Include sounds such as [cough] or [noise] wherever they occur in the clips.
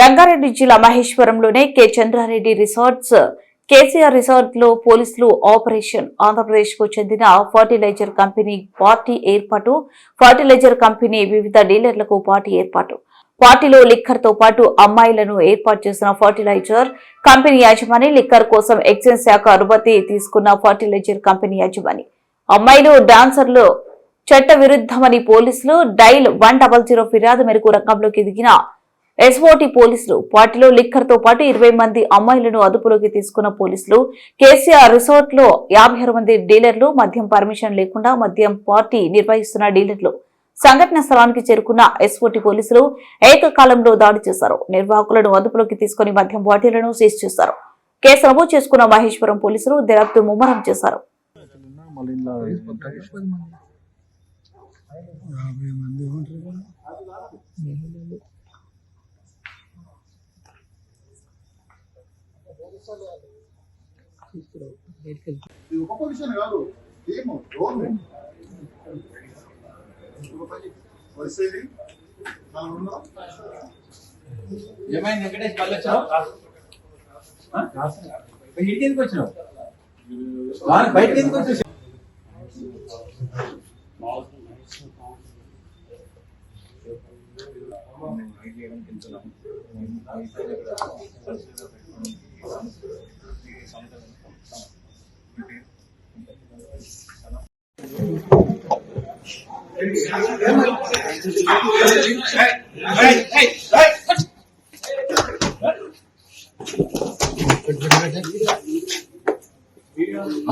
రంగారెడ్డి జిల్లా మహేశ్వరంలోనే K. Chandra Reddy resorts KCR రిసార్ట్లో పోలీసులు ఆపరేషన్ ఆంధ్రప్రదేశ్కు చెందిన ఫర్టిలైజర్ కంపెనీ పార్టీ ఏర్పాటు ఫర్టిలైజర్ కంపెనీ వివిధ డీలర్లకు పార్టీ ఏర్పాటు. పార్టీలో లిక్కర్తో పాటు అమ్మాయిలను ఏర్పాటు చేసిన ఫర్టిలైజర్ కంపెనీ యాజమాని లిక్కర్ కోసం ఎక్సైజ్ శాఖ అనుమతి తీసుకున్న ఫర్టిలైజర్ కంపెనీ యాజమాని. అమ్మాయిలు డాన్సర్లు చట్ట విరుద్ధమని పోలీసులు డైల్ వన్ డబల్ జీరో ఫిర్యాదు మేరకు రంగంలోకి దిగిన ఎస్ఓటి పోలీసులు పార్టీలో లిక్కర్తో పాటు ఇరవై మంది అమ్మాయిలను అదుపులోకి తీసుకున్న పోలీసులు కేసీఆర్ రిసార్ట్లో యాభై మంది డీలర్లు మద్యం పర్మిషన్ లేకుండా మద్యం పార్టీ నిర్వహిస్తున్న డీలర్లు సంఘటన స్థలానికి చేరుకున్న ఎస్ఓటి పోలీసులు ఏకకాలంలో దాడి చేశారు. నిర్వాహకులను అదుపులోకి తీసుకుని మద్యం బాటిళ్ళను సీజ్ చేశారు. కేసు నమోదు చేసుకున్న మహేశ్వరం పోలీసులు దర్యాప్తు ముమ్మరం చేశారు. మంది ఉంటారు కదా. ఇది ఉప పొజిషన్ కాదు టీమ్ రోల్ పరిస్థితి మనం ఉన్నాం ఏమైంది వెంకటేష్ మళ్ళీ వచ్చావు ఇంటికి ఎందుకు వచ్చినావు? బయటకి ఎందుకు వచ్చేసి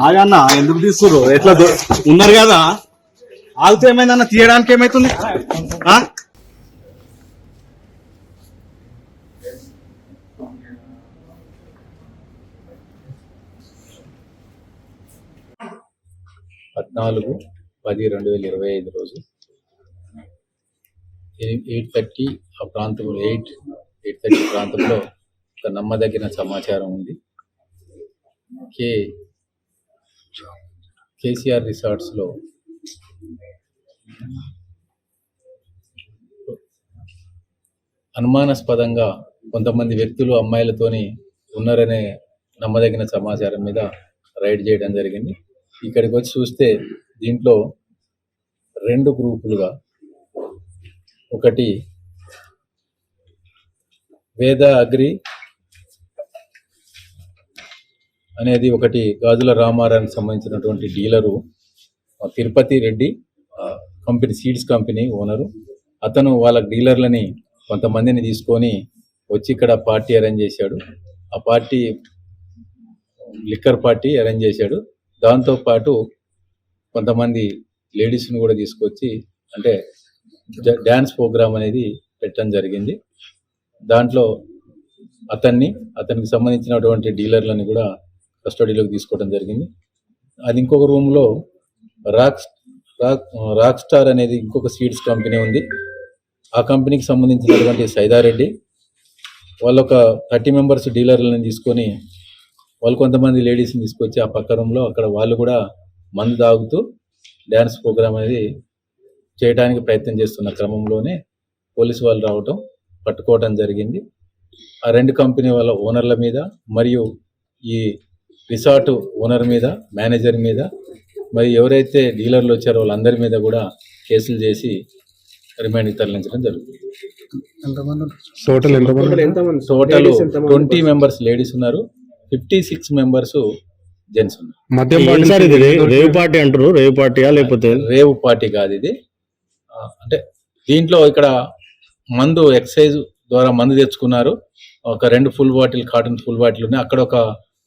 ఆగన్న ఎందుకు తీసుకుర్రు ఎట్లా ఉన్నారు కదా? ఆగితే ఏమైందన్న? తీయడానికి ఏమైతుంది? పద్నాలుగు పది రెండు వేల ఇరవై ఐదు రోజు. ఎయిట్ థర్టీ ఆ ప్రాంతంలో ఎయిట్ ఎయిట్ థర్టీ ప్రాంతంలో ఒక నమ్మదగిన సమాచారం ఉంది. కే కేసీఆర్ రిసార్ట్స్లో అనుమానాస్పదంగా కొంతమంది వ్యక్తులు అమ్మాయిలతోని ఉన్నారనే నమ్మదగిన సమాచారం మీద రైడ్ చేయడం జరిగింది. ఇక్కడికి వచ్చి చూస్తే దీంట్లో రెండు గ్రూపులుగా ఒకటి వేద అగ్రి అనేది ఒకటి గాజుల రామారానికి సంబంధించినటువంటి dealer Tirupati Reddy company seeds company owner. అతను వాళ్ళ డీలర్లని కొంతమందిని తీసుకొని వచ్చి ఇక్కడ పార్టీ అరేంజ్ చేశాడు. ఆ పార్టీ లిక్కర్ పార్టీ అరేంజ్ చేశాడు. దాంతో పాటు కొంతమంది లేడీస్ని కూడా తీసుకొచ్చి అంటే డ్యాన్స్ ప్రోగ్రామ్ అనేది పెట్టడం జరిగింది. దాంట్లో అతన్ని అతనికి సంబంధించినటువంటి డీలర్లని కూడా కస్టడీలోకి తీసుకోవడం జరిగింది. అది ఇంకొక రూమ్లో రాక్ రాక్ రాక్ స్టార్ అనేది ఇంకొక సీడ్స్ కంపెనీ ఉంది. ఆ కంపెనీకి సంబంధించినటువంటి సైదారెడ్డి వాళ్ళొక ఒక థర్టీ మెంబర్స్ డీలర్లను తీసుకొని వాళ్ళు కొంతమంది లేడీస్ని తీసుకొచ్చి ఆ పక్క రూమ్లో అక్కడ వాళ్ళు కూడా మందు తాగుతూ డ్యాన్స్ ప్రోగ్రామ్ అనేది చేయడానికి ప్రయత్నం చేస్తున్న క్రమంలోనే పోలీసు వాళ్ళు రావటం పట్టుకోవడం జరిగింది. ఆ రెండు కంపెనీ వాళ్ళ ఓనర్ల మీద మరియు ఈ రిసార్ట్ ఓనర్ మీద మేనేజర్ మీద మరి ఎవరైతే డీలర్లు వచ్చారో వాళ్ళందరి మీద కూడా కేసులు చేసి రిమాండ్కి తరలించడం జరుగుతుంది. టోటల్ ట్వంటీ మెంబర్స్ లేడీస్ ఉన్నారు. ఫిఫ్టీ సిక్స్ మెంబర్స్ జెంట్స్ ఉన్నారు రేవ్ పార్టీ అంటారు రేవ్ పార్టీయా లేకపోతే? రేవ్ పార్టీ కాదు ఇది. అంటే దీంట్లో ఇక్కడ మందు ఎక్సైజ్ ద్వారా మందు తెచ్చుకున్నారు. ఒక రెండు full bottle carton full bottle ఉన్నాయి. అక్కడ ఒక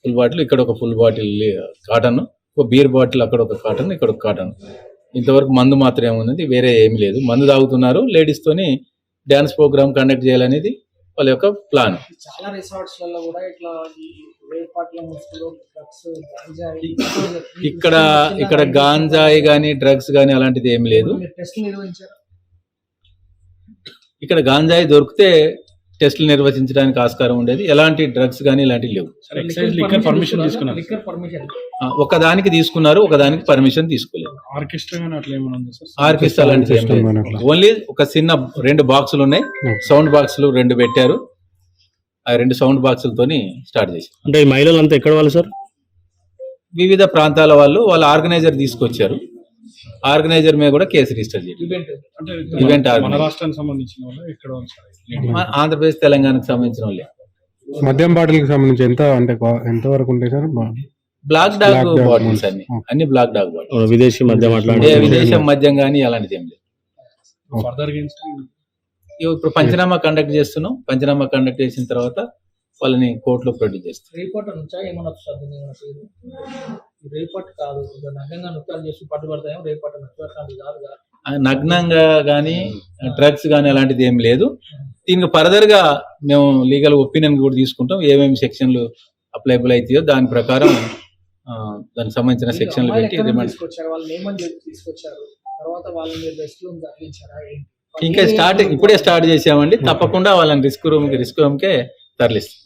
ఫుల్ బాటిల్ ఇక్కడ ఒక ఫుల్ బాటిల్ కాటన్. ఒక బీర్ బాటిల్ అక్కడ ఒక కాటన్ ఇక్కడ ఒక కాటన్. ఇంతవరకు మందు మాత్రమే ఉన్నది వేరే ఏమీ లేదు. మందు తాగుతున్నారు. లేడీస్ తోని డ్యాన్స్ ప్రోగ్రామ్ కండక్ట్ చేయాలనేది వాళ్ళ యొక్క ప్లాన్ చాలా రిసార్ట్స్ కూడా ఇట్లా [laughs] ఇక్కడ ఇక్కడ గాంజాయి గానీ డ్రగ్స్ గానీ అలాంటిది ఏమీ లేదు. ఇక్కడ గాంజాయి దొరికితే టెస్టులు నిర్వహించడానికి ఆస్కారం ఉండేది. ఎలాంటి డ్రగ్స్ కానీ ఇలాంటివి లేవు. ఒకదానికి తీసుకున్నారు. ఒకదానికి పర్మిషన్ తీసుకోలేదు. ఆర్కెస్ట్రా లేదు. ఓన్లీ ఒక చిన్న రెండు బాక్సులు ఉన్నాయి. సౌండ్ బాక్సులు రెండు పెట్టారు. ఆ రెండు సౌండ్ బాక్సులతోని స్టార్ట్ చేశాం అంటే ఈ మహిళలంతా ఎక్కడ వాళ్ళు సార్? వివిధ ప్రాంతాల వాళ్ళు వాళ్ళ ఆర్గనైజర్ తీసుకొచ్చారు. ఆర్గనైజర్ మీద కూడా కేసు రిజిస్టర్ చేయాలి ఈవెంట్ ఆంధ్రప్రదేశ్ తెలంగాణకు సంబంధించిన వాళ్ళే. మద్యం బాటిల్కి సంబంధించి ఎంత అంటే ఎంత వరకు ఉంటాయి సార్? Black Dog bottles. అన్ని. అన్ని బ్లాక్ డాగ్ బాటిల్స్ విదేశీ మద్యం అట్లాంటి విదేశం మద్యం కానీ అలాంటిది ఏం లేదు. ఇప్పుడు పంచనామా కండక్ట్ చేస్తున్నాం. పంచనామా కండక్ట్ చేసిన తర్వాత వాళ్ళని కోర్టులో ప్రొడ్యూస్ చేస్తాం. రేపట్ నుంచా ఏమన్నా వస్తుంది రేపట్ కాదు. నగంగా నృత్యాలు చేసి పట్టుబడతాయేమో రేపట్ నృత్యం అట్లాంటివి కాదుగా ఆ నగ్నంగా కానీ డ్రగ్స్ కానీ అలాంటిది ఏం లేదు. దీనికి ఫర్దర్గా మేము లీగల్ ఒపీనియన్ కూడా తీసుకుంటాం. ఏమేమి సెక్షన్లు అప్లైబుల్ అవుతాయో దాని ప్రకారం దానికి సంబంధించిన సెక్షన్లు పెట్టి రిమాండ్ తీసుకొచ్చారు? తర్వాత వాళ్ళని రెస్ట్ రూమ్? ఇంకా స్టార్ట్ ఇప్పుడే స్టార్ట్ చేసామండి. తప్పకుండా వాళ్ళని రిస్క్ రూమ్కి రిస్క్ రూమ్ కే తరలిస్తాం.